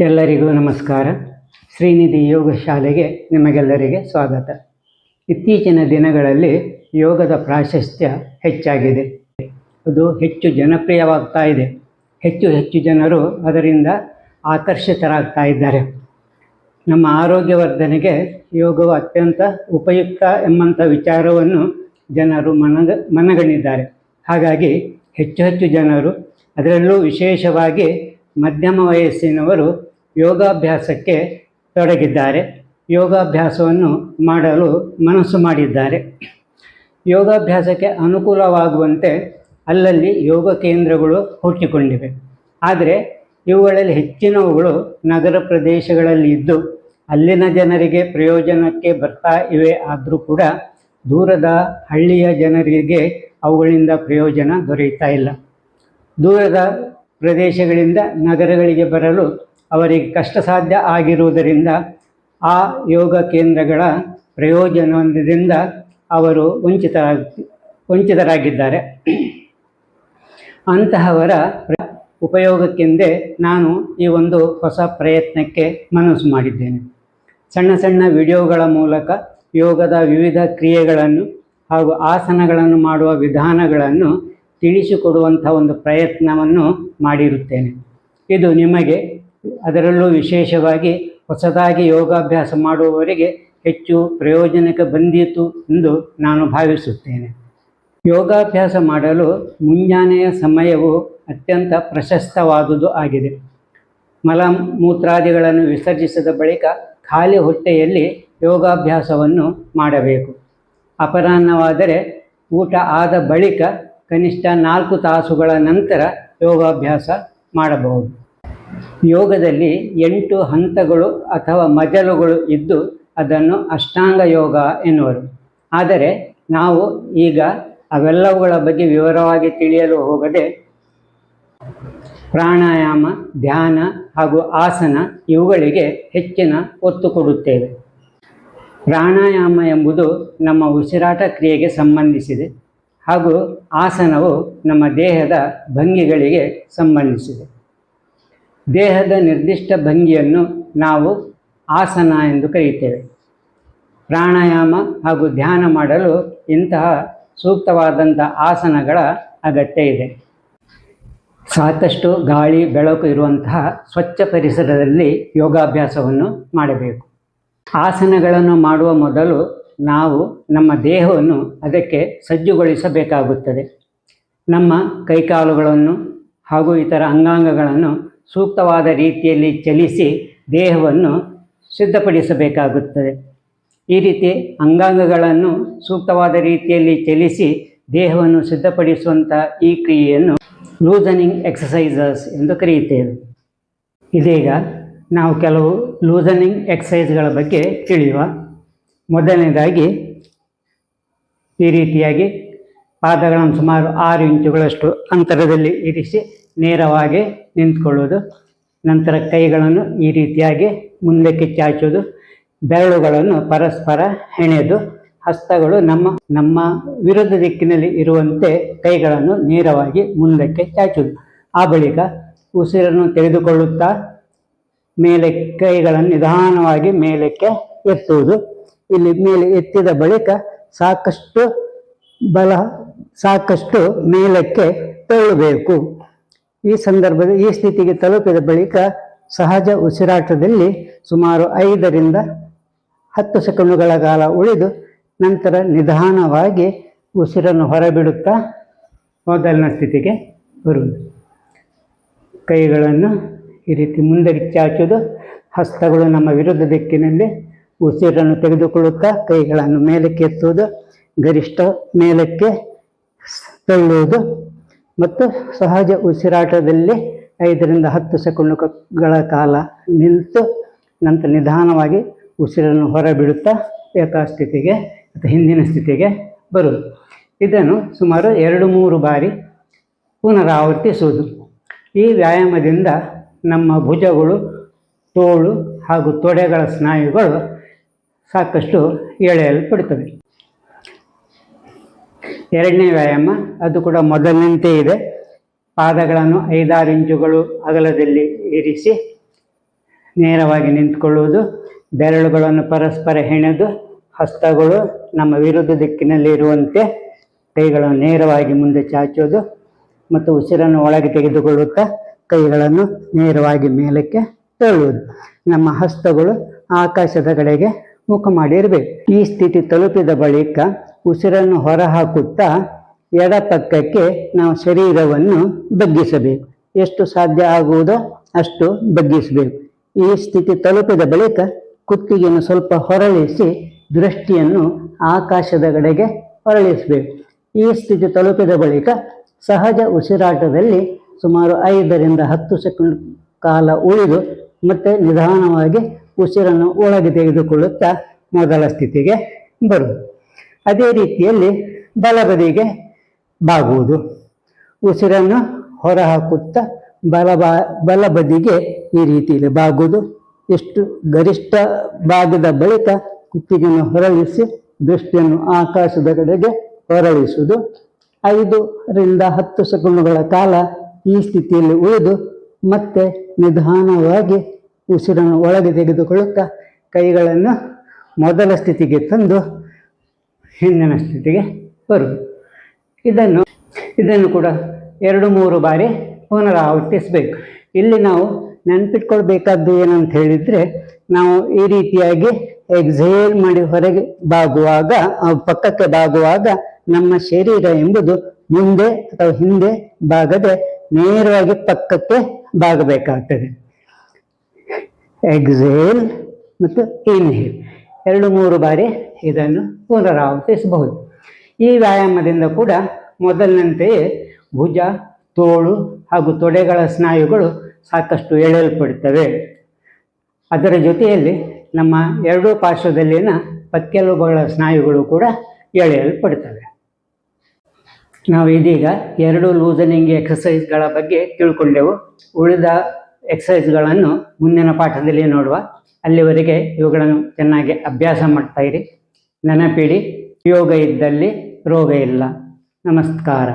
ಎಲ್ಲರಿಗೂ ನಮಸ್ಕಾರ. ಶ್ರೀನಿಧಿ ಯೋಗ ಶಾಲೆಗೆ ನಿಮಗೆಲ್ಲರಿಗೆ ಸ್ವಾಗತ. ಇತ್ತೀಚಿನ ದಿನಗಳಲ್ಲಿ ಯೋಗದ ಪ್ರಾಶಸ್ತ್ಯ ಹೆಚ್ಚಾಗಿದೆ. ಅದು ಹೆಚ್ಚು ಜನಪ್ರಿಯವಾಗ್ತಾ ಇದೆ. ಹೆಚ್ಚು ಹೆಚ್ಚು ಜನರು ಅದರಿಂದ ಆಕರ್ಷಿತರಾಗ್ತಾ ಇದ್ದಾರೆ. ನಮ್ಮ ಆರೋಗ್ಯವರ್ಧನೆಗೆ ಯೋಗವು ಅತ್ಯಂತ ಉಪಯುಕ್ತ ಎಂಬಂಥ ವಿಚಾರವನ್ನು ಜನರು ಮನಗ, ಮನಗಣಿದ್ದಾರೆ. ಹಾಗಾಗಿ ಹೆಚ್ಚು ಹೆಚ್ಚು ಜನರು ಅದರಲ್ಲೂ ವಿಶೇಷವಾಗಿ ಮಧ್ಯಮ ವಯಸ್ಸಿನವರು ಯೋಗಾಭ್ಯಾಸಕ್ಕೆ ತೊಡಗಿದ್ದಾರೆ. ಯೋಗಾಭ್ಯಾಸವನ್ನು ಮಾಡಲು ಮನಸ್ಸು ಮಾಡಿದ್ದಾರೆ. ಯೋಗಾಭ್ಯಾಸಕ್ಕೆ ಅನುಕೂಲವಾಗುವಂತೆ ಅಲ್ಲಲ್ಲಿ ಯೋಗ ಕೇಂದ್ರಗಳು ಹುಟ್ಟಿಕೊಂಡಿವೆ. ಆದರೆ ಇವುಗಳಲ್ಲಿ ಹೆಚ್ಚಿನವುಗಳು ನಗರ ಪ್ರದೇಶಗಳಲ್ಲಿ ಇದ್ದು, ಅಲ್ಲಿನ ಜನರಿಗೆ ಪ್ರಯೋಜನಕ್ಕೆ ಬರ್ತಾ ಇವೆ. ಆದರೂ ಕೂಡ ದೂರದ ಹಳ್ಳಿಯ ಜನರಿಗೆ ಅವುಗಳಿಂದ ಪ್ರಯೋಜನ ದೊರೆಯುತ್ತಾ ಇಲ್ಲ. ದೂರದ ಪ್ರದೇಶಗಳಿಂದ ನಗರಗಳಿಗೆ ಬರಲು ಅವರಿಗೆ ಕಷ್ಟ ಸಾಧ್ಯ ಆಗಿರುವುದರಿಂದ ಆ ಯೋಗ ಕೇಂದ್ರಗಳ ಪ್ರಯೋಜನದಿಂದ ಅವರು ವಂಚಿತರಾಗಿ, ವಂಚಿತರಾಗಿದ್ದಾರೆ. ಅಂತಹವರ ಉಪಯೋಗಕ್ಕೆಂದೇ ನಾನು ಈ ಒಂದು ಹೊಸ ಪ್ರಯತ್ನಕ್ಕೆ ಮನಸ್ಸು ಮಾಡಿದ್ದೇನೆ. ಸಣ್ಣ ಸಣ್ಣ ವಿಡಿಯೋಗಳ ಮೂಲಕ ಯೋಗದ ವಿವಿಧ ಕ್ರಿಯೆಗಳನ್ನು ಹಾಗೂ ಆಸನಗಳನ್ನು ಮಾಡುವ ವಿಧಾನಗಳನ್ನು ತಿಳಿಸಿಕೊಡುವಂಥ ಒಂದು ಪ್ರಯತ್ನವನ್ನು ಮಾಡಿರುತ್ತೇನೆ. ಇದು ನಿಮಗೆ ಅದರಲ್ಲೂ ವಿಶೇಷವಾಗಿ ಹೊಸದಾಗಿ ಯೋಗಾಭ್ಯಾಸ ಮಾಡುವವರಿಗೆ ಹೆಚ್ಚು ಪ್ರಯೋಜನಕ್ಕೆ ಬಂದಿತು ಎಂದು ನಾನು ಭಾವಿಸುತ್ತೇನೆ. ಯೋಗಾಭ್ಯಾಸ ಮಾಡಲು ಮುಂಜಾನೆಯ ಸಮಯವು ಅತ್ಯಂತ ಪ್ರಶಸ್ತವಾದುದು ಆಗಿದೆ. ಮಲ ಮೂತ್ರಾದಿಗಳನ್ನು ವಿಸರ್ಜಿಸಿದ ಬಳಿಕ ಖಾಲಿ ಹೊಟ್ಟೆಯಲ್ಲಿ ಯೋಗಾಭ್ಯಾಸವನ್ನು ಮಾಡಬೇಕು. ಅಪರಾಹ್ನವಾದರೆ ಊಟ ಆದ ಬಳಿಕ ಕನಿಷ್ಠ ನಾಲ್ಕು ತಾಸುಗಳ ನಂತರ ಯೋಗಾಭ್ಯಾಸ ಮಾಡಬಹುದು. ಯೋಗದಲ್ಲಿ ಎಂಟು ಹಂತಗಳು ಅಥವಾ ಮಜಲುಗಳು ಇದ್ದು ಅದನ್ನು ಅಷ್ಟಾಂಗ ಯೋಗ ಎನ್ನುವರು. ಆದರೆ ನಾವು ಈಗ ಅವೆಲ್ಲವುಗಳ ಬಗ್ಗೆ ವಿವರವಾಗಿ ತಿಳಿಯಲು ಹೋಗದೆ ಪ್ರಾಣಾಯಾಮ, ಧ್ಯಾನ ಹಾಗೂ ಆಸನ ಇವುಗಳಿಗೆ ಹೆಚ್ಚಿನ ಒತ್ತು ಕೊಡುತ್ತೇವೆ. ಪ್ರಾಣಾಯಾಮ ಎಂಬುದು ನಮ್ಮ ಉಸಿರಾಟ ಕ್ರಿಯೆಗೆ ಸಂಬಂಧಿಸಿದೆ ಹಾಗೂ ಆಸನವು ನಮ್ಮ ದೇಹದ ಭಂಗಿಗಳಿಗೆ ಸಂಬಂಧಿಸಿದೆ. ದೇಹದ ನಿರ್ದಿಷ್ಟ ಭಂಗಿಯನ್ನು ನಾವು ಆಸನ ಎಂದು ಕರೆಯುತ್ತೇವೆ. ಪ್ರಾಣಾಯಾಮ ಹಾಗೂ ಧ್ಯಾನ ಮಾಡಲು ಇಂತಹ ಸೂಕ್ತವಾದಂಥ ಆಸನಗಳ ಅಗತ್ಯ ಇದೆ. ಸಾಕಷ್ಟು ಗಾಳಿ, ಬೆಳಕು ಇರುವಂತಹ ಸ್ವಚ್ಛ ಪರಿಸರದಲ್ಲಿ ಯೋಗಾಭ್ಯಾಸವನ್ನು ಮಾಡಬೇಕು. ಆಸನಗಳನ್ನು ಮಾಡುವ ಮೊದಲು ನಾವು ನಮ್ಮ ದೇಹವನ್ನು ಅದಕ್ಕೆ ಸಜ್ಜುಗೊಳಿಸಬೇಕಾಗುತ್ತದೆ. ನಮ್ಮ ಕೈಕಾಲುಗಳನ್ನು ಹಾಗೂ ಇತರ ಅಂಗಾಂಗಗಳನ್ನು ಸೂಕ್ತವಾದ ರೀತಿಯಲ್ಲಿ ಚಲಿಸಿ ದೇಹವನ್ನು ಸಿದ್ಧಪಡಿಸಬೇಕಾಗುತ್ತದೆ. ಈ ರೀತಿ ಅಂಗಾಂಗಗಳನ್ನು ಸೂಕ್ತವಾದ ರೀತಿಯಲ್ಲಿ ಚಲಿಸಿ ದೇಹವನ್ನು ಸಿದ್ಧಪಡಿಸುವಂಥ ಈ ಕ್ರಿಯೆಯನ್ನು ಲೂಸನಿಂಗ್ ಎಕ್ಸಸೈಸಸ್ ಎಂದು ಕರೆಯುತ್ತೇವೆ. ಇದೀಗ ನಾವು ಕೆಲವು ಲೂಸನಿಂಗ್ ಎಕ್ಸಸೈಸ್ಗಳ ಬಗ್ಗೆ ತಿಳಿಯುವ. ಮೊದಲನೇದಾಗಿ, ಈ ರೀತಿಯಾಗಿ ಪಾದಗಳನ್ನು ಸುಮಾರು ಆರು ಇಂಚುಗಳಷ್ಟು ಅಂತರದಲ್ಲಿ ಇರಿಸಿ ನೇರವಾಗಿ ನಿಂತ್ಕೊಳ್ಳೋದು. ನಂತರ ಕೈಗಳನ್ನು ಈ ರೀತಿಯಾಗಿ ಮುಂದಕ್ಕೆ ಚಾಚೋದು. ಬೆರಳುಗಳನ್ನು ಪರಸ್ಪರ ಹೆಣೆದು. ಹಸ್ತಗಳು ನಮ್ಮ ನಮ್ಮ ವಿರುದ್ಧ ದಿಕ್ಕಿನಲ್ಲಿ ಇರುವಂತೆ ಕೈಗಳನ್ನು ನೇರವಾಗಿ ಮುಂದಕ್ಕೆ ಚಾಚುವುದು ಆ ಬಳಿಕ ಉಸಿರನ್ನು ತೆಗೆದುಕೊಳ್ಳುತ್ತಾ ಮೇಲೆ ಕೈಗಳನ್ನು ನಿಧಾನವಾಗಿ ಮೇಲಕ್ಕೆ ಎತ್ತುವುದು. ಇಲ್ಲಿ ಮೇಲೆ ಎತ್ತಿದ ಬಳಿಕ ಸಾಕಷ್ಟು ಬಲ, ಸಾಕಷ್ಟು ಮೇಲಕ್ಕೆ ತಳ್ಳಬೇಕು. ಈ ಸಂದರ್ಭದ, ಈ ಸ್ಥಿತಿಗೆ ತಲುಪಿದ ಬಳಿಕ ಸಹಜ ಉಸಿರಾಟದಲ್ಲಿ ಸುಮಾರು ಐದರಿಂದ ಹತ್ತು ಸೆಕೆಂಡುಗಳ ಕಾಲ ಉಳಿದು ನಂತರ ನಿಧಾನವಾಗಿ ಉಸಿರನ್ನು ಹೊರಬಿಡುತ್ತಾ ಮೊದಲಿನ ಸ್ಥಿತಿಗೆ ಬರುವುದು. ಕೈಗಳನ್ನು ಈ ರೀತಿ ಮುಂದಕ್ಕೆ ಚಾಚುವುದು, ಹಸ್ತಗಳು ನಮ್ಮ ವಿರುದ್ಧ ದಿಕ್ಕಿನಲ್ಲಿ ಉಸಿರನ್ನು ತೆಗೆದುಕೊಳ್ಳುತ್ತಾ ಕೈಗಳನ್ನು ಮೇಲಕ್ಕೆ ಎತ್ತುವುದು, ಗರಿಷ್ಠ ಮೇಲಕ್ಕೆ ತಳ್ಳುವುದು ಮತ್ತು ಸಹಜ ಉಸಿರಾಟದಲ್ಲಿ ಐದರಿಂದ ಹತ್ತು ಸೆಕೆಂಡುಗಳ ಕಾಲ ನಿಂತು ನಂತರ ನಿಧಾನವಾಗಿ ಉಸಿರನ್ನು ಹೊರಬಿಡುತ್ತಾ ಯಥಾಸ್ಥಿತಿಗೆ ಅಥವಾ ಹಿಂದಿನ ಸ್ಥಿತಿಗೆ ಬರುವುದು. ಇದನ್ನು ಸುಮಾರು ಎರಡು ಮೂರು ಬಾರಿ ಪುನರಾವರ್ತಿಸುವುದು. ಈ ವ್ಯಾಯಾಮದಿಂದ ನಮ್ಮ ಭುಜಗಳು, ತೋಳು ಹಾಗೂ ತೊಡೆಗಳ ಸ್ನಾಯುಗಳು ಸಾಕಷ್ಟು ಎಳೆಯಲ್ಪಡುತ್ತವೆ. ಎರಡನೇ ವ್ಯಾಯಾಮ, ಅದು ಕೂಡ ಮೊದಲಿನಂತೆ ಇದೆ. ಪಾದಗಳನ್ನು ಐದಾರು ಇಂಚುಗಳು ಅಗಲದಲ್ಲಿ ಇರಿಸಿ ನೇರವಾಗಿ ನಿಂತ್ಕೊಳ್ಳುವುದು. ಬೆರಳುಗಳನ್ನು ಪರಸ್ಪರ ಹೆಣೆದು ಹಸ್ತಗಳು ನಮ್ಮ ವಿರುದ್ಧ ದಿಕ್ಕಿನಲ್ಲಿ ಇರುವಂತೆ ಕೈಗಳನ್ನು ನೇರವಾಗಿ ಮುಂದೆ ಚಾಚೋದು ಮತ್ತು ಉಸಿರನ್ನು ಒಳಗೆ ತೆಗೆದುಕೊಳ್ಳುತ್ತಾ ಕೈಗಳನ್ನು ನೇರವಾಗಿ ಮೇಲಕ್ಕೆ ತಳ್ಳುವುದು. ನಮ್ಮ ಹಸ್ತಗಳು ಆಕಾಶದ ಕಡೆಗೆ ಮುಖ ಮಾಡಿರಬೇಕು ಈ ಸ್ಥಿತಿ ತಲುಪಿದ ಬಳಿಕ ಉಸಿರನ್ನು ಹೊರಹಾಕುತ್ತಾ ಎಡಪಕ್ಕಕ್ಕೆ ನಾವು ಶರೀರವನ್ನು ಬಗ್ಗಿಸಬೇಕು. ಎಷ್ಟು ಸಾಧ್ಯ ಆಗುವುದೋ ಅಷ್ಟು ಬಗ್ಗಿಸಬೇಕು. ಈ ಸ್ಥಿತಿ ತಲುಪಿದ ಬಳಿಕ ಕುತ್ತಿಗೆಯನ್ನು ಸ್ವಲ್ಪ ಹೊರಳಿಸಿ ದೃಷ್ಟಿಯನ್ನು ಆಕಾಶದ ಕಡೆಗೆ ಹೊರಳಿಸಬೇಕು. ಈ ಸ್ಥಿತಿ ತಲುಪಿದ ಬಳಿಕ ಸಹಜ ಉಸಿರಾಟದಲ್ಲಿ ಸುಮಾರು ಐದರಿಂದ ಹತ್ತು ಸೆಕೆಂಡ್ ಕಾಲ ಉಳಿದು ಮತ್ತೆ ನಿಧಾನವಾಗಿ ಉಸಿರನ್ನು ಒಳಗೆ ತೆಗೆದುಕೊಳ್ಳುತ್ತಾ ಮೊದಲ ಸ್ಥಿತಿಗೆ ಬರುವುದು. ಅದೇ ರೀತಿಯಲ್ಲಿ ಬಲಬದಿಗೆ ಬಾಗುವುದು. ಉಸಿರನ್ನು ಹೊರಹಾಕುತ್ತಾ ಬಲಬಾ, ಬಲಬದಿಗೆ ಈ ರೀತಿಯಲ್ಲಿ ಬಾಗುವುದು. ಎಷ್ಟು ಗರಿಷ್ಠ ಭಾಗದ ಬಳಿಕ ಕುತ್ತಿಗೆಯನ್ನು ಹೊರಳಿಸಿ ದೃಷ್ಟಿಯನ್ನು ಆಕಾಶದ ಕಡೆಗೆ ಹೊರಳಿಸುವುದು. ಐದರಿಂದ ಹತ್ತು ಸೆಕೆಂಡುಗಳ ಕಾಲ ಈ ಸ್ಥಿತಿಯಲ್ಲಿ ಉಳಿದು ಮತ್ತೆ ನಿಧಾನವಾಗಿ ಉಸಿರನ್ನು ಒಳಗೆ ತೆಗೆದುಕೊಳ್ಳುತ್ತಾ ಕೈಗಳನ್ನು ಮೊದಲ ಸ್ಥಿತಿಗೆ ತಂದು ಹಿಂದಿನ ಸ್ಥಿತಿಗೆ ಬರುವುದು ಇದನ್ನು ಇದನ್ನು ಕೂಡ ಎರಡು ಮೂರು ಬಾರಿ ಪುನರಾವರ್ತಿಸಬೇಕು. ಇಲ್ಲಿ ನಾವು ನೆನಪಿಟ್ಕೊಳ್ಬೇಕಾದ್ದು ಏನಂತ ಹೇಳಿದರೆ, ನಾವು ಈ ರೀತಿಯಾಗಿ ಎಕ್ಸೇಲ್ ಮಾಡಿ ಹೊರಗೆ ಬಾಗುವಾಗ ಪಕ್ಕಕ್ಕೆ ಬಾಗುವಾಗ ನಮ್ಮ ಶರೀರ ಎಂಬುದು ಮುಂದೆ ಅಥವಾ ಹಿಂದೆ ಬಾಗದೆ ನೇರವಾಗಿ ಪಕ್ಕಕ್ಕೆ ಬಾಗಬೇಕಾಗ್ತದೆ. ಎಕ್ಸೇಲ್ ಮತ್ತು ಇನ್ಹೇಲ್ ಎರಡು ಮೂರು ಬಾರಿ ಇದನ್ನು ಪುನರಾವರ್ತಿಸಬಹುದು. ಈ ವ್ಯಾಯಾಮದಿಂದ ಕೂಡ ಮೊದಲಿನಂತೆಯೇ ಭುಜ, ತೋಳು ಹಾಗೂ ತೊಡೆಗಳ ಸ್ನಾಯುಗಳು ಸಾಕಷ್ಟು ಎಳೆಯಲ್ಪಡುತ್ತವೆ. ಅದರ ಜೊತೆಯಲ್ಲಿ ನಮ್ಮ ಎರಡೂ ಪಾರ್ಶ್ವದಲ್ಲಿನ ಪಕ್ಕೆಲುಬುಗಳ ಸ್ನಾಯುಗಳು ಕೂಡ ಎಳೆಯಲ್ಪಡುತ್ತವೆ. ನಾವು ಇದೀಗ ಎರಡು ಲೂಸನಿಂಗ್ ಎಕ್ಸಸೈಸ್ಗಳ ಬಗ್ಗೆ ತಿಳ್ಕೊಂಡೆವು. ಉಳಿದ ಎಕ್ಸಸೈಸ್ಗಳನ್ನು ಮುಂದಿನ ಪಾಠದಲ್ಲಿ ನೋಡುವ. ಅಲ್ಲಿವರೆಗೆ ಇವುಗಳನ್ನು ಚೆನ್ನಾಗಿ ಅಭ್ಯಾಸ ಮಾಡ್ತಾ ನೆನಪಿಡಿ ಯೋಗ ಇದ್ದಲ್ಲಿ ರೋಗ ಇಲ್ಲ. ನಮಸ್ಕಾರ.